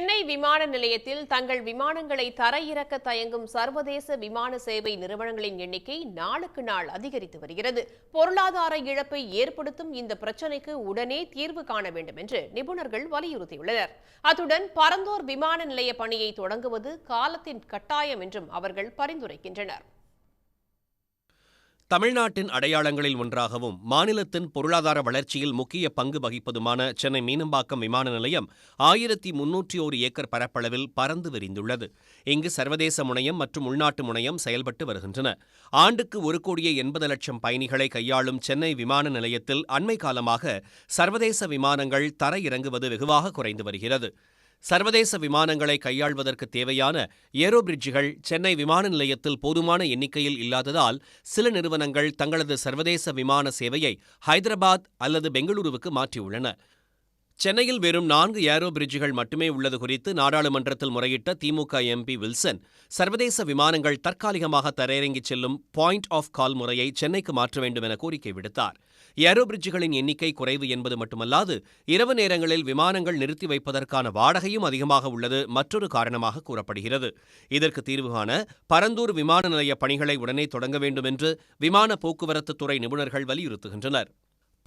சென்னை விமான நிலையத்தில் தங்கள் விமானங்களை தரையிறக்க தயங்கும் சர்வதேச விமான சேவை நிறுவனங்களின் எண்ணிக்கை நாளுக்கு நாள் அதிகரித்து வருகிறது. பொருளாதார இழப்பை ஏற்படுத்தும் இந்த பிரச்சினைக்கு உடனே தீர்வு காண வேண்டும் என்று நிபுணர்கள் வலியுறுத்தியுள்ளனர். அத்துடன் பரந்தோர் விமான நிலைய பணியை தொடங்குவது காலத்தின் கட்டாயம் என்றும் அவர்கள் பரிந்துரைக்கின்றனர். தமிழ்நாட்டின் அடையாளங்களில் ஒன்றாகவும் மாநிலத்தின் பொருளாதார வளர்ச்சியில் முக்கிய பங்கு வகிப்பதுமான சென்னை மீனம்பாக்கம் விமான நிலையம் ஆயிரத்தி முன்னூற்றி ஒரு ஏக்கர் பரப்பளவில் பறந்து விரிந்துள்ளது. இங்கு சர்வதேச முனையம் மற்றும் உள்நாட்டு முனையம் செயல்பட்டு வருகின்றன. ஆண்டுக்கு ஒரு கோடியே எண்பது லட்சம் பயணிகளை கையாளும் சென்னை விமான நிலையத்தில் அண்மை காலமாக சர்வதேச விமானங்கள் தரையிறங்குவது வெகுவாக குறைந்து வருகிறது. சர்வதேச விமானங்களை கையாள்வதற்கு தேவையான ஏரோ பிரிட்ஜுகள் சென்னை விமான நிலையத்தில் போதுமான எண்ணிக்கையில் இல்லாததால் சில நிறுவனங்கள் தங்களது சர்வதேச விமான சேவையை ஹைதராபாத் அல்லது பெங்களூருவுக்கு மாற்றியுள்ளன. சென்னையில் வெறும் நான்கு ஏரோ பிரிட்ஜுகள் மட்டுமே உள்ளது குறித்து நாடாளுமன்றத்தில் முறையிட்ட திமுக எம்பி வில்சன் சர்வதேச விமானங்கள் தற்காலிகமாக தரையிறங்கிச் செல்லும் பாயிண்ட் ஆஃப் கால் முறையை சென்னைக்கு மாற்ற வேண்டும் என கோரிக்கை விடுத்தார். ஏரோ பிரிட்ஜுகளின் எண்ணிக்கை குறைவு என்பது மட்டுமல்லாது இரவு நேரங்களில் விமானங்கள் நிறுத்தி வைப்பதற்கான வாடகையும் அதிகமாக உள்ளது மற்றொரு காரணமாக கூறப்படுகிறது. இதற்கு தீர்வு காண பரந்தூர் விமான நிலைய பணிகளை உடனே தொடங்க வேண்டும் என்று விமான போக்குவரத்து துறை நிபுணர்கள் வலியுறுத்துகின்றனர்.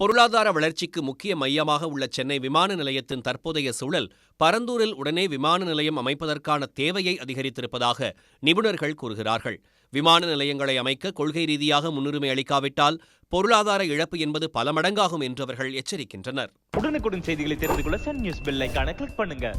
பொருளாதார வளர்ச்சிக்கு முக்கிய மையமாக உள்ள சென்னை விமான நிலையத்தின் தற்போதைய சூழல் பரந்தூரில் உடனே விமான நிலையம் அமைப்பதற்கான தேவையை அதிகரித்திருப்பதாக நிபுணர்கள் கூறுகிறார்கள். விமான நிலையங்களை அமைக்க கொள்கை ரீதியாக முன்னுரிமை அளிக்காவிட்டால் பொருளாதார இழப்பு என்பது பல மடங்காகும் என்று அவர்கள் எச்சரிக்கின்றனர். உடனுக்குடன் செய்திகளை தெரிந்து கொள்ள சன் நியூஸ் பெல் ஐகானை கிளிக் பண்ணுங்க.